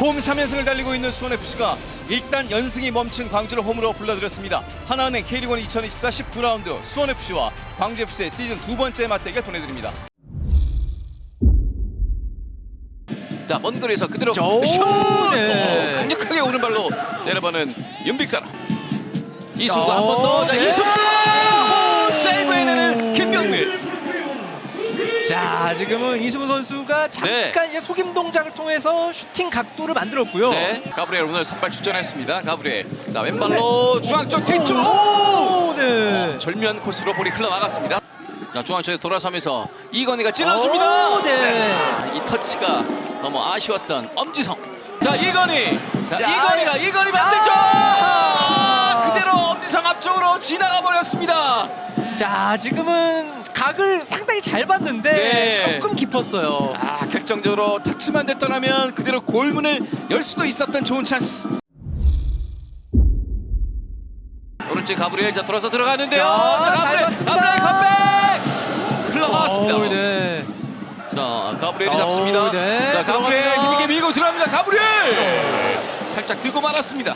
홈 3연승을 달리고 있는 수원FC가 일단 연승이 멈춘 광주를 홈으로 불러들였습니다. 하나은행 K리그 2024 19라운드 수원FC와 광주FC의 시즌 두 번째 맞대결 보내드립니다. 자, 먼 거리에서 그대로 오, 슛! 네. 어, 강력하게 오른발로 때려보는 윤빛가라. 어, 한번 더. 자, 네. 이승우! 자 지금은 이승우 선수가 잠깐 이제 속임 동작을 통해서 슈팅 각도를 만들었고요. 네, 가브리엘 오늘 선발 출전했습니다. 가브리엘. 자, 왼발로 중앙 쪽 뒤쪽. 오, 네. 어, 절묘한 코스로 볼이 흘러나갔습니다. 자, 중앙 쪽에 돌아서면서 이건희가 찔러줍니다. 오, 네. 아, 이 터치가 너무 아쉬웠던 엄지성. 자, 이건희. 자, 자, 이건희가 이건희 반대쪽. 아, 그대로 엄지성 앞쪽으로 지나가 버렸습니다. 자 지금은 각을 상당히 잘 봤는데 네. 조금 깊었어요. 아, 결정적으로 터치만 됐더라면 그대로 골문을 열 수도 있었던 좋은 찬스. 오른쪽 가브리엘 자 돌아서 들어가는데요. 야, 자, 잘 가브리엘, 봤습니다. 가브리엘 컴백. 흘러나왔습니다. 오, 네. 자, 가브리엘이 오, 잡습니다. 네, 자, 가브리엘 들어갑니다. 힘있게 밀고 들어갑니다. 가브리엘 살짝 뜨고 말았습니다.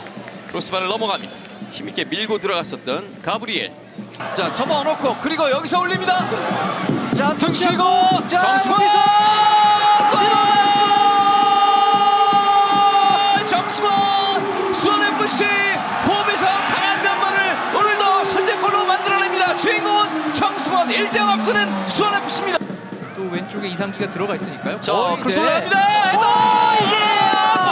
크로스바를 넘어갑니다. 힘있게 밀고 들어갔었던 가브리엘. 자, 접어놓고 그리고 여기서 올립니다. 자 등치고 여기서 골! 정승환 수원 FC 홈에서 강한 면모를 오늘도 선제골로 만들어냅니다. 주인공은 정승환 1대0 앞서는 수원 FC입니다. 또 왼쪽에 이상기가 들어가 있으니까요. 자, 거의, 크로스 네. 올라갑니다. 헤더! 이게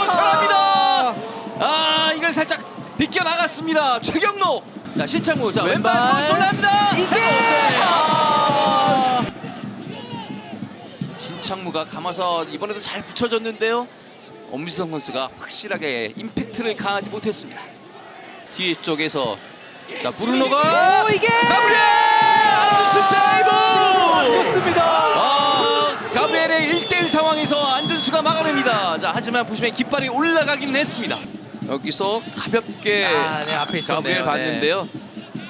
벗어납니다. 아, 이걸 살짝 비껴 나갔습니다. 최경로. 자, 신창무. 자, 왼발 왼발. 크로스 올라갑니다. 이게! 네. 아. 아. 신창무가 감아서 이번에도 잘 붙여줬는데요. 엄지성 선수가 확실하게 임팩트를 가하지 못했습니다. 뒤에 쪽에서 자 브루노가 오, 이게! 가브리엘 안드스 세이브! 좋습니다. 아 가브리엘의 1대1 상황에서 안준수가 막아냅니다. 자 하지만 보시면 깃발이 올라가긴 했습니다. 여기서 가볍게 아, 네, 앞에 있었네요. 가브리엘 봤는데요.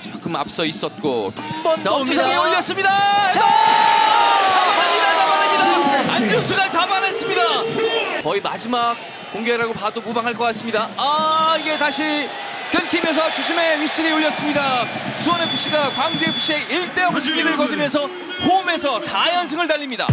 조금 앞서 있었고 한번 엄지성이. 올렸습니다. 잡아냅니다. 잡아냅니다. 안준수가 잡아냈습니다. 거의 마지막 공격이라고 봐도 무방할 것 같습니다. 아 이게 다시 끊기면서 주심의 휘슬이 울렸습니다. 수원 FC가 광주 FC의 1대0 승리를 거두면서 홈에서 4연승을 달립니다.